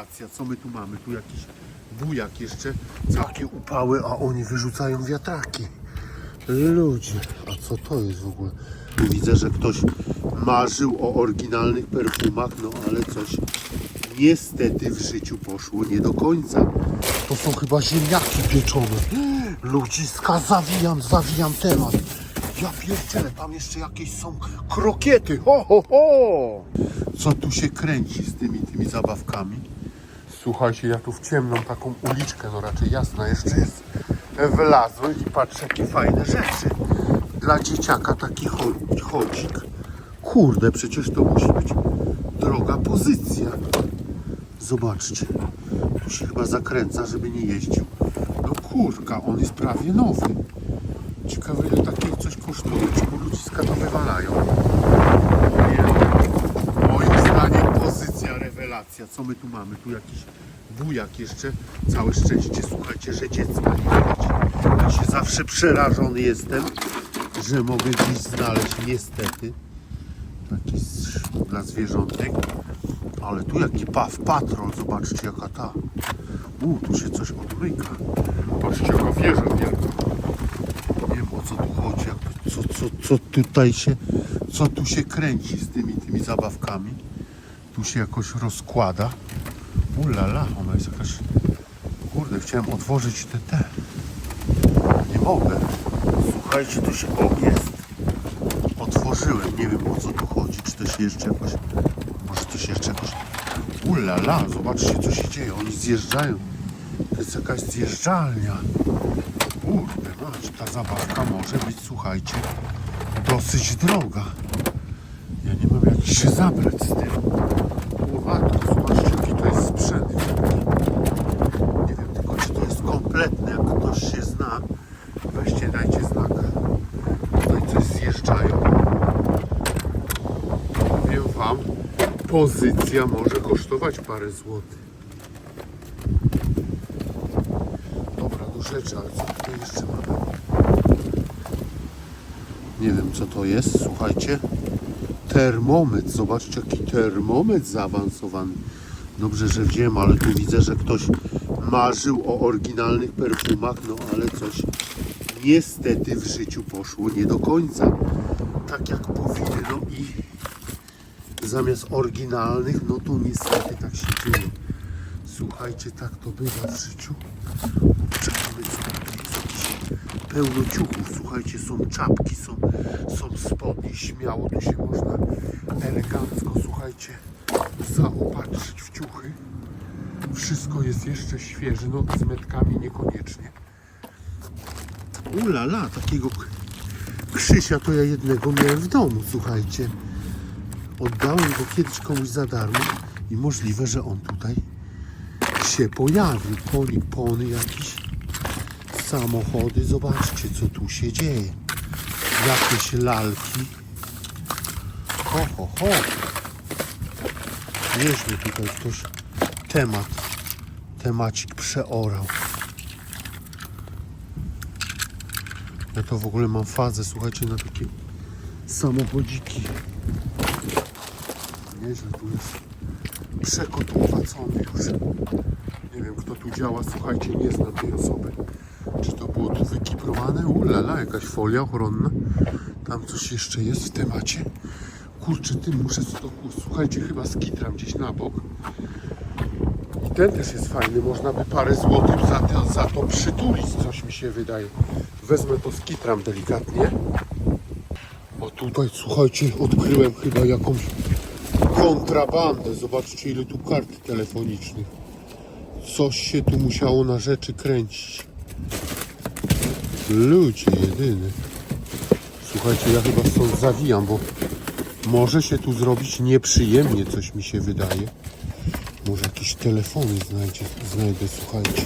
rewelacja. Co my tu mamy? Tu jakiś bujak jeszcze. Takie upały, a oni wyrzucają wiatraki. Ludzie, a co to jest w ogóle? Tu widzę, że ktoś marzył o oryginalnych perfumach, no ale coś niestety w życiu poszło nie do końca. To są chyba ziemniaki pieczone. Ludziska, zawijam, zawijam temat. Ja pierdzielę, tam jeszcze jakieś są krokiety. Ho, ho, ho! Co tu się kręci z tymi, tymi zabawkami? Słuchajcie, ja tu w ciemną taką uliczkę, no raczej jasna jeszcze jest. Wlazłem i patrzę, jakie fajne rzeczy. Dla dzieciaka taki cho- chodzik. Kurde, przecież to musi być droga pozycja. Zobaczcie. Tu się chyba zakręca, żeby nie jeździł. No kurka, on jest prawie nowy. Ciekawe ile takiego coś kosztuje, czy ludziska to wywalają. Nie. Moim zdaniem pozycja Co my tu mamy? Tu jakiś bujak jeszcze. Całe szczęście, słuchajcie, że dziecka nie widać. Ja się zawsze przerażony jestem, że mogę gdzieś znaleźć niestety taki dla zwierzątek. Ale tu jaki paw patrol, zobaczcie jaka ta. U, tu się coś odmyka. Patrzcie jaka wieża wielka. Nie wiem o co tu chodzi, co, co, co tutaj się, co tu się kręci z tymi, tymi zabawkami. Tu się jakoś rozkłada. Ulala, ona jest jakaś... Kurde, chciałem otworzyć te, te. Nie mogę. Słuchajcie, to się... O, jest. Otworzyłem, nie wiem o co tu chodzi. Czy to się jeszcze jakoś... Może to się jeszcze jakoś... Ulala, zobaczcie co się dzieje. Oni zjeżdżają. To jest jakaś zjeżdżalnia. Kurde, mać, ta zabawka może być, słuchajcie, dosyć droga. Ja nie mam jak się zabrać z tym. Matko, zobaczcie jaki to jest sprzęt. Nie wiem tylko czy to jest kompletne. Jak ktoś się zna, weźcie dajcie znak. Tutaj coś zjeżdżają. Powiem wam, pozycja może kosztować parę złotych. Dobra, do rzeczy, ale co tutaj jeszcze mamy? Nie wiem co to jest, słuchajcie. Termometr, zobaczcie jaki termometr zaawansowany. Dobrze, że wziąłem, ale tu widzę, że ktoś marzył o oryginalnych perfumach, no ale coś niestety w życiu poszło nie do końca. Tak jak powinno no i zamiast oryginalnych, no to niestety tak się dzieje. Słuchajcie, tak to bywa w życiu. Czekamy, co jest jakiś pełno ciuchów. Słuchajcie, są czapki, są, są spodnie. Śmiało tu się można elegancko, słuchajcie, zaopatrzyć w ciuchy. Wszystko jest jeszcze świeże, no z metkami niekoniecznie. Ulala, takiego Krzysia to ja jednego miałem w domu, słuchajcie. Oddałem go kiedyś komuś za darmo i możliwe, że on tutaj się pojawił. Poni, pony jakieś samochody. Zobaczcie, co tu się dzieje. Jakieś lalki. Ho, ho, ho. Nieźle tutaj ktoś temat, temacik przeorał. Ja to w ogóle mam fazę, słuchajcie, na takie samochodziki. Nieźle tu jest przekotłowacony już. Nie wiem kto tu działa, słuchajcie, nie znam tej osoby. Czy to było tu wykiprowane? Ulala, jakaś folia ochronna. Tam coś jeszcze jest w temacie. Kurczę, tym muszę to, słuchajcie, chyba skitram gdzieś na bok. I ten też jest fajny, można by parę złotych za to, za to przytulić, coś mi się wydaje. Wezmę to skitram delikatnie. O tutaj, słuchajcie, odkryłem chyba jakąś kontrabandę. Zobaczcie, ile tu kart telefonicznych. Coś się tu musiało na rzeczy kręcić. Ludzie jedyny. Słuchajcie, ja chyba stąd zawijam, bo może się tu zrobić nieprzyjemnie, coś mi się wydaje. Może jakieś telefony znajdzie, znajdę, słuchajcie.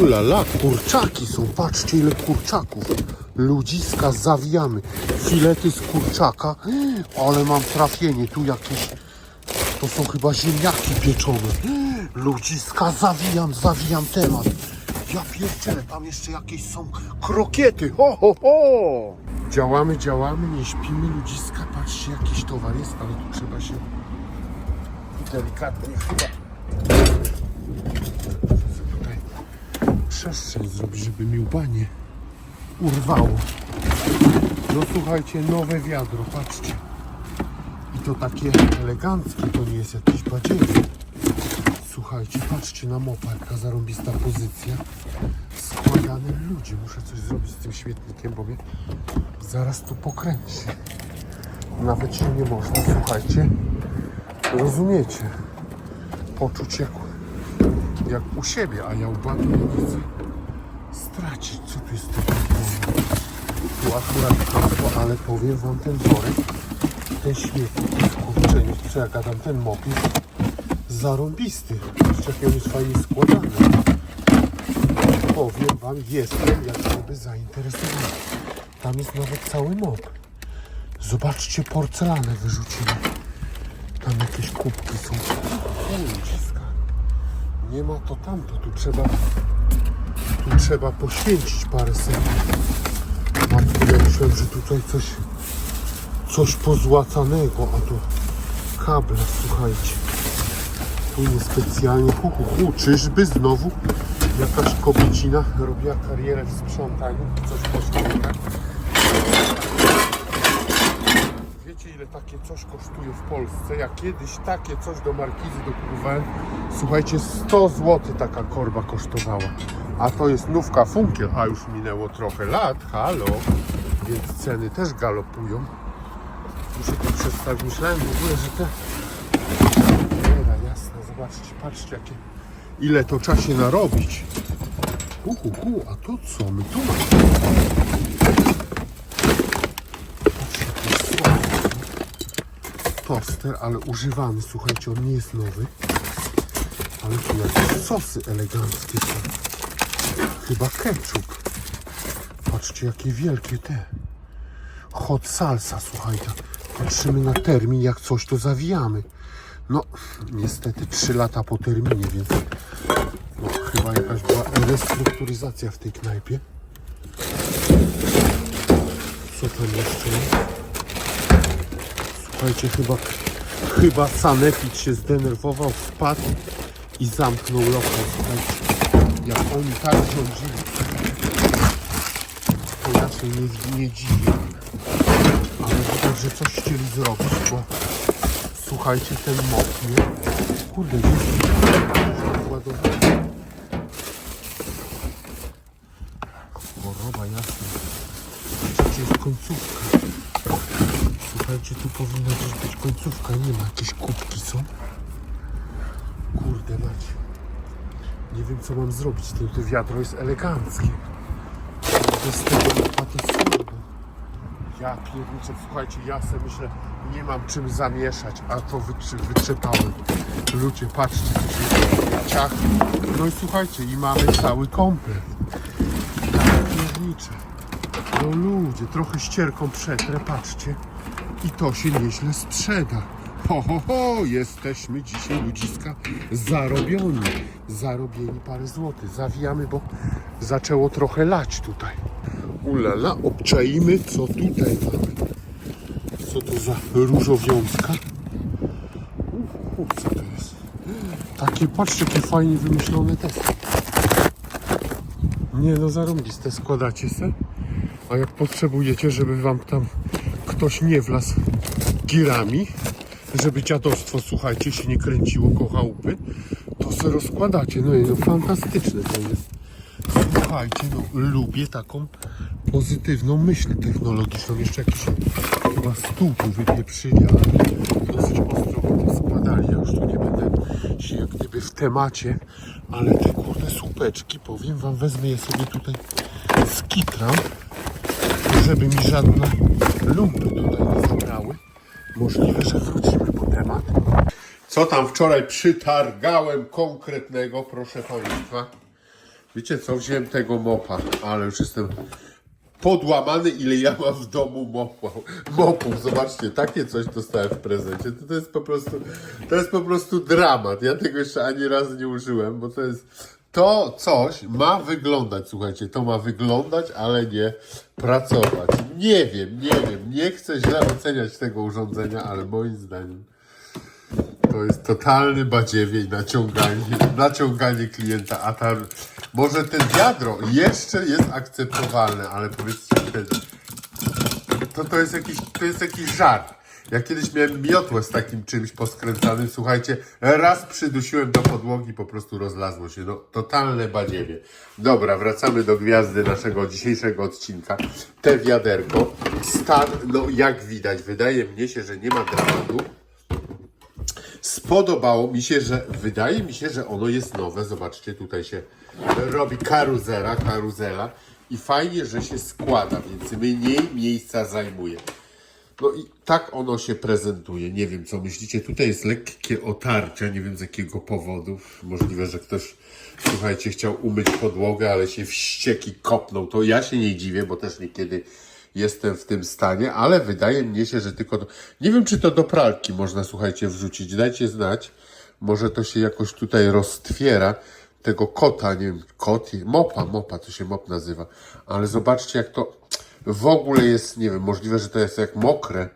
Ulala, kurczaki są, patrzcie ile kurczaków. Ludziska zawijamy. Filety z kurczaka, ale mam trafienie, tu jakieś, to są chyba ziemniaki pieczone. Ludziska zawijam, zawijam temat. Ja pierdzielę, tam jeszcze jakieś są krokiety, ho, ho, ho. Działamy, działamy, nie śpimy, ludziska. Patrzcie, jakiś towar jest, ale tu trzeba się delikatnie chyba tutaj przestrzeń zrobić, żeby mi łba nie urwało. No słuchajcie, nowe wiadro, patrzcie. To takie eleganckie, to nie jest jakiś badziewie. Słuchajcie, patrzcie na mopa, jaka zarąbista pozycja. Składane ludzie, muszę coś zrobić z tym śmietnikiem, bo mnie zaraz tu pokręci. Nawet się nie można, słuchajcie. Rozumiecie? Poczuć jak, jak u siebie, a ja tu nie chcę stracić. Co tu jest takiego? Tu akurat ale powiem wam ten worek, ten śmietnik, kurczę, nie co ja gadam, ten mop jest zarąbisty. Jeszcze on jest fajnie składany. Powiem wam, jestem jak gdyby zainteresowany. Tam jest nawet cały mop. Zobaczcie, porcelanę wyrzucili. Tam jakieś kubki są. Nie ma to tamto. Tu trzeba, tu trzeba poświęcić parę sekund. Ja myślałem, że tutaj coś, coś pozłacanego, a tu kable, słuchajcie. Tu niespecjalnie, hu, hu, czyżby znowu jakaś kobiecina robiła karierę w sprzątaniu, coś poszło? Wiecie ile takie coś kosztuje w Polsce? Ja kiedyś takie coś do markizy dokupowałem. Słuchajcie, 100 zł taka korba kosztowała. A to jest nówka funkiel, a już minęło trochę lat, halo. Więc ceny też galopują. Muszę to przedstawić. Myślałem w ogóle, że te... Cholera jasna, zobaczcie, patrzcie jakie... Ile to trzeba się narobić. Hu, hu, hu, a to co my tu mamy? Patrzcie, jest. Toster, ale używany, słuchajcie, on nie jest nowy. Ale tu jakieś sosy eleganckie są. Chyba ketchup. Patrzcie, jakie wielkie te. Hot salsa, słuchajcie. Patrzymy na termin, jak coś to zawijamy. No, niestety 3 lata po terminie, więc no, chyba jakaś była restrukturyzacja w tej knajpie. Co tam jeszcze jest? Słuchajcie, chyba, chyba Sanepid się zdenerwował, wpadł i zamknął lokal. Słuchajcie, jak oni tak rządzili, to się nie, nie dziwię. Że coś chcieli zrobić, bo słuchajcie, ten mop, nie? Kurde, jest ładowany. Choroba jasna. Gdzie jest końcówka? Słuchajcie, tu powinna gdzieś być końcówka. Nie ma, jakieś kubki są. Kurde macie. Nie wiem, co mam zrobić tym. To wiadro jest eleganckie. Bez tego słabo. Ja pierniczę, słuchajcie, ja sobie myślę, nie mam czym zamieszać, a to wytrzy. Ludzie, patrzcie, co się dzieje. Ciach. No i słuchajcie, i mamy cały komplet. Ja pierniczę. No ludzie, trochę ścierką przetrę, patrzcie. I to się nieźle sprzeda. Ho, ho, ho, jesteśmy dzisiaj ludziska zarobioni. Zarobieni parę złotych. Zawijamy, bo zaczęło trochę lać tutaj. Ulala, obczaimy, co tutaj mamy. Co to za różowiązka? U, u, co to jest? Takie, patrzcie, jakie fajnie wymyślone testy. Nie no, zarąbiste, składacie se. A jak potrzebujecie, żeby wam tam ktoś nie wlazł girami, żeby dziadostwo, słuchajcie, się nie kręciło koło to se rozkładacie. No i no, fantastyczne to jest. Słuchajcie, no lubię taką pozytywną myśl technologiczną. Jeszcze jakiś chyba stół tu wypieprzyli, ale dosyć ostro składali. Ja już tu nie będę się jak gdyby w temacie, ale te kurde słupeczki, powiem wam, wezmę je sobie tutaj z kitram, żeby mi żadne lumpy tutaj nie zabrały. Możliwe, że wrócimy po temat. Co tam wczoraj przytargałem konkretnego, proszę Państwa? Wiecie co, wziąłem tego mopa, ale już jestem podłamany, ile ja mam w domu mopu. mopów. Zobaczcie, takie coś dostałem w prezencie. To, to jest po prostu, to jest po prostu dramat. Ja tego jeszcze ani razu nie użyłem, bo to jest To coś ma wyglądać, słuchajcie, to ma wyglądać, ale nie pracować. Nie wiem, nie wiem, nie chcę źle oceniać tego urządzenia, ale moim zdaniem to jest totalny badziewiej, naciąganie, naciąganie klienta, a tam może ten wiadro jeszcze jest akceptowalne, ale powiedzcie to, to, jest jakiś, to jest jakiś żart. Ja kiedyś miałem miotłę z takim czymś poskręcanym, słuchajcie, raz przydusiłem do podłogi, po prostu rozlazło się, no totalne badziewie. Dobra, wracamy do gwiazdy naszego dzisiejszego odcinka. Te wiaderko, stan, no jak widać, wydaje mnie się, że nie ma dramatu. Spodobało mi się, że wydaje mi się, że ono jest nowe. Zobaczcie, tutaj się robi karuzela, karuzela i fajnie, że się składa, więc mniej miejsca zajmuje. No i tak ono się prezentuje. Nie wiem, co myślicie. Tutaj jest lekkie otarcie, nie wiem z jakiego powodu. Możliwe, że ktoś, słuchajcie, chciał umyć podłogę, ale się wścieki kopnął. To ja się nie dziwię, bo też niekiedy jestem w tym stanie, ale wydaje mi się, że tylko do... Nie wiem, czy to do pralki można, słuchajcie, wrzucić. Dajcie znać. Może to się jakoś tutaj roztwiera. Tego kota, nie wiem, kot, mopa, mopa, to się mop nazywa. Ale zobaczcie, jak to w ogóle jest, nie wiem, możliwe, że to jest jak mokre,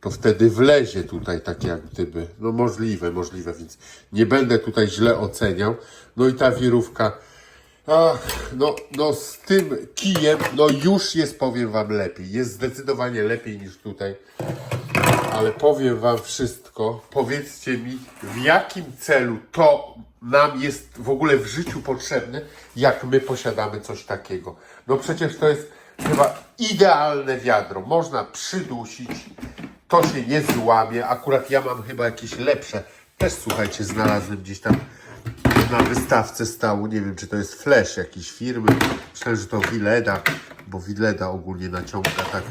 to wtedy wlezie tutaj tak jak gdyby. No możliwe, możliwe, więc nie będę tutaj źle oceniał. No i ta wirówka, ach, no, no z tym kijem, no już jest, powiem Wam, lepiej. Jest zdecydowanie lepiej niż tutaj. Ale powiem Wam wszystko. Powiedzcie mi, w jakim celu to nam jest w ogóle w życiu potrzebne, jak my posiadamy coś takiego. No przecież to jest chyba idealne wiadro. Można przydusić, to się nie złamie. Akurat ja mam chyba jakieś lepsze. Też słuchajcie, znalazłem gdzieś tam na wystawce stało. Nie wiem, czy to jest flash jakiejś firmy. Myślałem, że to Wileda, bo Wileda ogólnie naciąga tak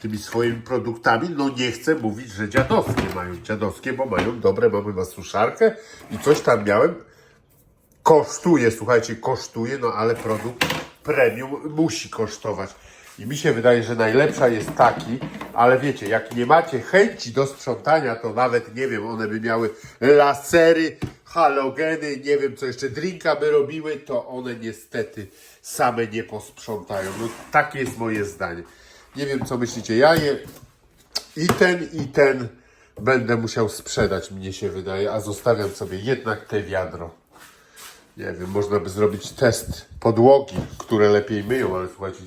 tymi swoimi produktami. No nie chcę mówić, że dziadowskie mają dziadowskie, bo mają dobre. Mamy was suszarkę i coś tam miałem. Kosztuje, słuchajcie, kosztuje, no ale produkt premium musi kosztować. I mi się wydaje, że najlepsza jest taki, ale wiecie, jak nie macie chęci do sprzątania, to nawet, nie wiem, one by miały lasery, halogeny, nie wiem co jeszcze, drinka by robiły, to one niestety same nie posprzątają. No takie jest moje zdanie. Nie wiem co myślicie, ja je i ten, i ten będę musiał sprzedać, mnie się wydaje, a zostawiam sobie jednak te wiadro. Nie wiem, można by zrobić test podłogi, które lepiej myją, ale słuchajcie,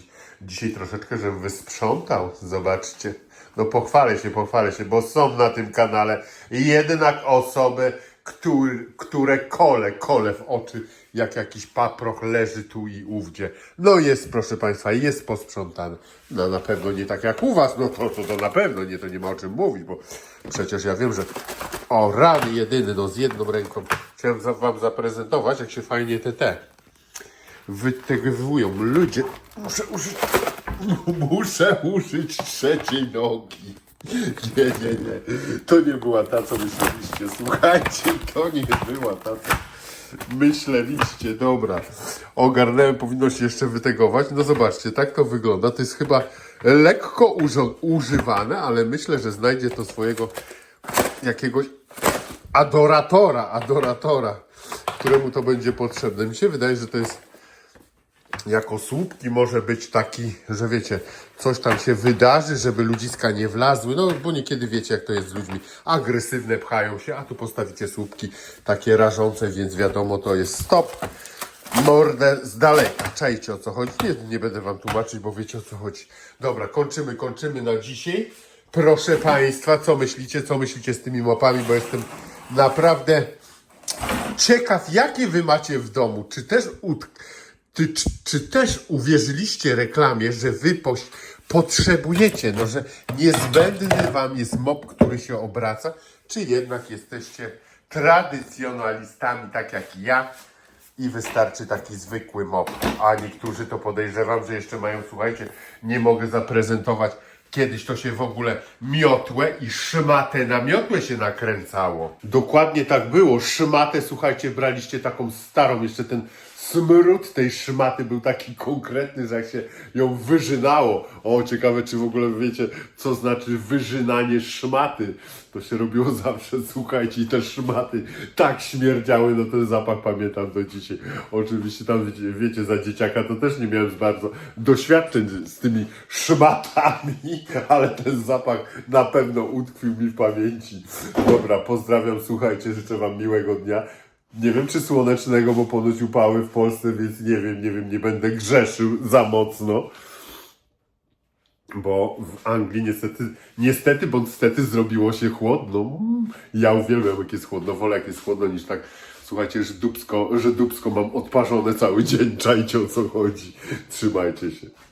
dzisiaj troszeczkę, żebym wysprzątał. Zobaczcie. No pochwalę się, pochwalę się, bo są na tym kanale jednak osoby, który, które kole, kole w oczy, jak jakiś paproch leży tu i ówdzie. No jest, proszę Państwa, jest posprzątane. No na pewno nie tak jak u Was, no to, to, to na pewno nie, to nie ma o czym mówić, bo przecież ja wiem, że o rany jedyny, no z jedną ręką chciałem Wam zaprezentować, jak się fajnie te te wytegowują. Ludzie, muszę użyć, muszę użyć trzeciej nogi. Nie, nie, nie. To nie była ta, co myśleliście. Słuchajcie, to nie była ta, co myśleliście. Dobra. Ogarnąłem, powinno się jeszcze wytegować. No zobaczcie, tak to wygląda. To jest chyba lekko używane, ale myślę, że znajdzie to swojego jakiegoś adoratora, adoratora, któremu to będzie potrzebne. Mi się wydaje, że to jest jako słupki może być taki, że wiecie, coś tam się wydarzy, żeby ludziska nie wlazły, no bo niekiedy wiecie jak to jest z ludźmi, agresywne pchają się, a tu postawicie słupki takie rażące, więc wiadomo to jest stop, mordę z daleka, czajcie o co chodzi, nie, nie będę wam tłumaczyć, bo wiecie o co chodzi. Dobra, kończymy, kończymy na dzisiaj. Proszę Państwa, co myślicie, co myślicie z tymi mopami, bo jestem naprawdę ciekaw, jakie wy macie w domu. Czy też, ut... Ty, czy, czy też uwierzyliście reklamie, że wy poś... potrzebujecie, no że niezbędny wam jest mop, który się obraca, czy jednak jesteście tradycjonalistami, tak jak ja, i wystarczy taki zwykły mop. A niektórzy to podejrzewam, że jeszcze mają, słuchajcie, nie mogę zaprezentować. Kiedyś to się w ogóle miotłę i szmatę na miotłę się nakręcało. Dokładnie tak było. Szmatę, słuchajcie, braliście taką starą, jeszcze ten smród tej szmaty był taki konkretny, że jak się ją wyżynało. O, ciekawe, czy w ogóle wiecie, co znaczy wyżynanie szmaty. To się robiło zawsze, słuchajcie, i te szmaty tak śmierdziały, no ten zapach pamiętam do dzisiaj. Oczywiście tam, wiecie, za dzieciaka to też nie miałem bardzo doświadczeń z tymi szmatami, ale ten zapach na pewno utkwił mi w pamięci. Dobra, pozdrawiam, słuchajcie, życzę wam miłego dnia. Nie wiem, czy słonecznego, bo ponoć upały w Polsce, więc nie wiem, nie wiem, nie będę grzeszył za mocno. Bo w Anglii niestety, niestety, bądź stety zrobiło się chłodno. Mm, Ja uwielbiam jak jest chłodno, wolę jak jest chłodno niż tak, słuchajcie, że dubsko, że dubsko mam odparzone cały dzień, czajcie o co chodzi. Trzymajcie się.